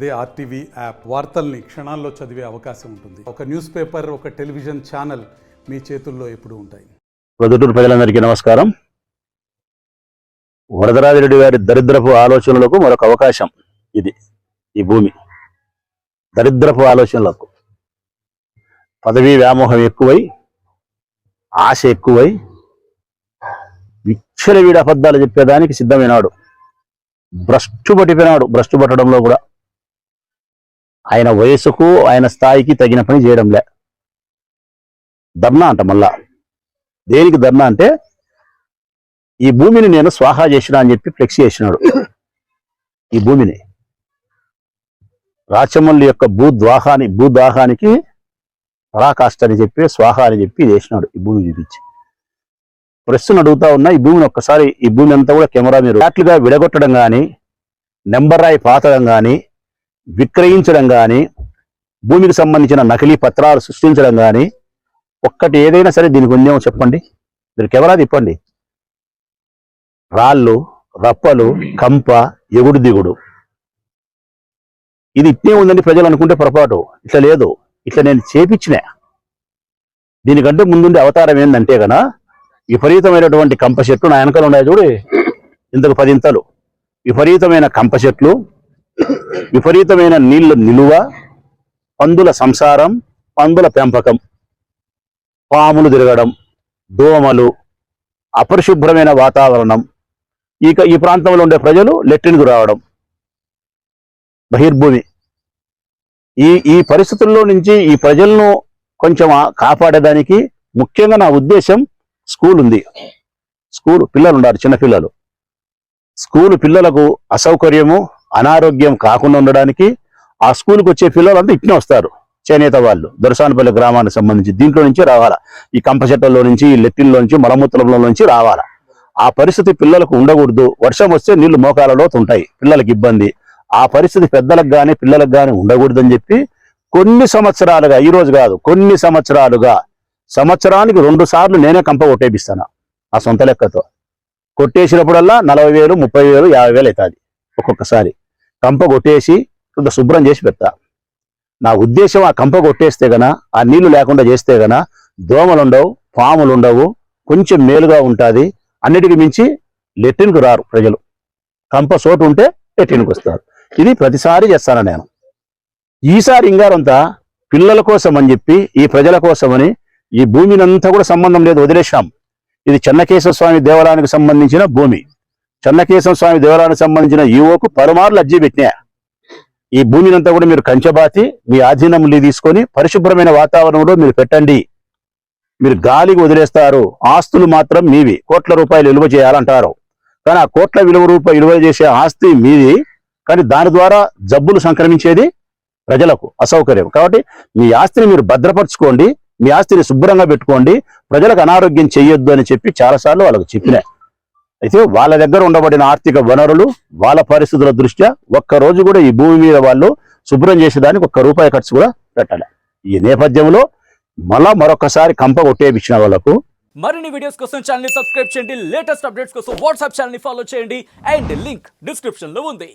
అదే RTV app. వార్తల్ని క్షణాల్లో చదివే అవకాశం ఉంటుంది. ఒక న్యూస్ పేపర్ ఒక టెలివిజన్ ఛానల్ మీ చేతుల్లో ఎప్పుడు ఉంటాయి. ప్రొద్దుటూరు ప్రజలందరికీ నమస్కారం. వరదరాజిరెడ్డి గారి దరిద్రపు ఆలోచనలకు మరొక అవకాశం ఇది ఈ భూమి. దరిద్రపు ఆలోచనలకు. పదవీ వ్యామోహం ఎక్కువై ఆశ ఎక్కువై విచ్చలవిడి అబద్ధాలు చెప్పేదానికి సిద్ధమైనాడు. భ్రష్టు పట్టిపోయినాడు భ్రష్టు పట్టడంలో కూడా. ఆయన వయసుకు ఆయన స్థాయికి తగిన పని చేయడంలే. ధర్నా అంట మళ్ళా. దేనికి ధర్నా అంటే ఈ భూమిని నేను స్వాహా చేసిన అని చెప్పి ఫ్లెక్స్ చేసినాడు. ఈ భూమిని. రాచమల్లి యొక్క భూద్వాహాని భూదాహానికి పరాకాష్ట అని చెప్పి స్వాహ అని చెప్పి చేసినాడు ఈ భూమి చూపించి. ప్రస్తుతం అడుగుతా ఉన్నా ఈ భూమిని ఒక్కసారి ఈ భూమి అంతా కూడా కెమెరా మీరు ఫ్లాట్లుగా విడగొట్టడం కానీ నెంబర్ రాయి పాతడం కానీ విక్రయించడం కానీ భూమికి సంబంధించిన నకిలీ పత్రాలు సృష్టించడం కానీ ఒక్కటి ఏదైనా సరే దీనికి ఉందేమో చెప్పండి. మీరు కెమెరా తిప్పండి. రాళ్ళు రప్పలు కంప ఎగుడు దిగుడు. ఇది ఇట్టే ఉందని ప్రజలు అనుకుంటే పొరపాటు. ఇట్లా లేదు. ఇట్లా నేను చేపించిన. దీనికంటే ముందుండే అవతారం ఏంటంటే గన విపరీతమైనటువంటి కంప చెట్లు నా వెనకలు ఉన్నాయి చూడు. ఇంతకు పదింతలు విపరీతమైన కంప చెట్లు విపరీతమైన నీళ్ళ నిలువ పందుల సంసారం పందుల పెంపకం పాములు తిరగడం దోమలు అపరిశుభ్రమైన వాతావరణం. ఇక ఈ ప్రాంతంలో ఉండే ప్రజలు లెట్రిన్కు రావడం. బహిర్భూమి. ఈ ఈ పరిస్థితుల్లో నుంచి ఈ ప్రజలను కొంచెం కాపాడేదానికి ముఖ్యంగా నా ఉద్దేశం స్కూల్ ఉంది స్కూల్ పిల్లలు ఉన్నారు చిన్నపిల్లలు. స్కూల్ పిల్లలకు అసౌకర్యము అనారోగ్యం కాకుండా ఉండడానికి ఆ స్కూల్కి వచ్చే పిల్లలంతా ఇట్నే వస్తారు. చేనేత వాళ్ళు. దొరసానపల్లి గ్రామానికి సంబంధించి దీంట్లో నుంచి రావాలా? ఈ కంప చెట్లలో నుంచి ఈ లెట్టిల్లో నుంచి మలమూత్రంలో నుంచి రావాలా? ఆ పరిస్థితి పిల్లలకు ఉండకూడదు. వర్షం వస్తే నీళ్ళు మోకాలలో ఉంటాయి. పిల్లలకు ఇబ్బంది. ఆ పరిస్థితి పెద్దలకు కానీ పిల్లలకు గాని ఉండకూడదని చెప్పి కొన్ని సంవత్సరాలుగా ఈ రోజు కాదు కొన్ని సంవత్సరాలుగా సంవత్సరానికి రెండు సార్లు నేనే కంప కొట్టేపిస్తాను. ఆ సొంత లెక్కతో. కొట్టేసినప్పుడల్లా నలభై వేలు ముప్పై వేలు యాభై వేలు అవుతుంది ఒక్కొక్కసారి. కంప కొట్టేసి కొంత శుభ్రం చేసి పెడతా. నా ఉద్దేశం ఆ కంప కొట్టేస్తే గన ఆ నీళ్ళు లేకుండా చేస్తే గన దోమలు ఉండవు పాములు ఉండవు కొంచెం మేలుగా ఉంటుంది. అన్నిటికి మించి లెట్రిన్కు రారు ప్రజలు. కంప చోటు ఉంటే లెట్రిన్కి వస్తారు. ఇది ప్రతిసారి చేస్తాను నేను. ఈసారి ఇంగారంతా పిల్లల కోసం అని చెప్పి ఈ ప్రజల కోసమని ఈ భూమినంతా కూడా సంబంధం లేదు వదిలేశాం. ఇది చెన్నకేశ్వర స్వామి దేవాలయానికి సంబంధించిన భూమి. చెన్నకేశవ స్వామి దేవాలయానికి సంబంధించిన ఈవోకు పలుమార్లు అర్జీ పెట్టినా. ఈ భూమినంతా కూడా మీరు కంచబాతి మీ ఆధీనంలో తీసుకొని పరిశుభ్రమైన వాతావరణంలో మీరు పెట్టండి. మీరు గాలికి వదిలేస్తారు. ఆస్తులు మాత్రం మీవి. కోట్ల రూపాయలు విలువ చేయాలంటారు. కానీ ఆ కోట్ల విలువ రూపాయలు విలువ చేసే ఆస్తి మీది. కానీ దాని ద్వారా జబ్బులు సంక్రమించేది ప్రజలకు అసౌకర్యం. కాబట్టి మీ ఆస్తిని మీరు భద్రపరచుకోండి. మీ ఆస్తిని శుభ్రంగా పెట్టుకోండి. ప్రజలకు అనారోగ్యం చేయొద్దు అని చెప్పి చాలాసార్లు వాళ్ళకు చెప్పినా. అయితే వాళ్ళ దగ్గర ఉండబడిన ఆర్థిక వనరులు వాళ్ళ పరిస్థితుల దృష్ట్యా ఒక్క రోజు కూడా ఈ భూమి మీద వాళ్ళు శుభ్రం చేసేదానికి ఒక్క రూపాయి ఖర్చు కూడా పెట్టాలి. ఈ నేపథ్యంలో మళ్ళా మరొకసారి కంప కొట్టేపించిన వాళ్ళకు. మరిన్ని వీడియోస్ కోసం ఛానల్ సబ్స్క్రైబ్ చేయండి. లేటెస్ట్ అప్డేట్స్ కోసం వాట్సాప్ ఛానల్ ఫాలో చేయండి. అండ్ లింక్ డిస్క్రిప్షన్లో ఉంది.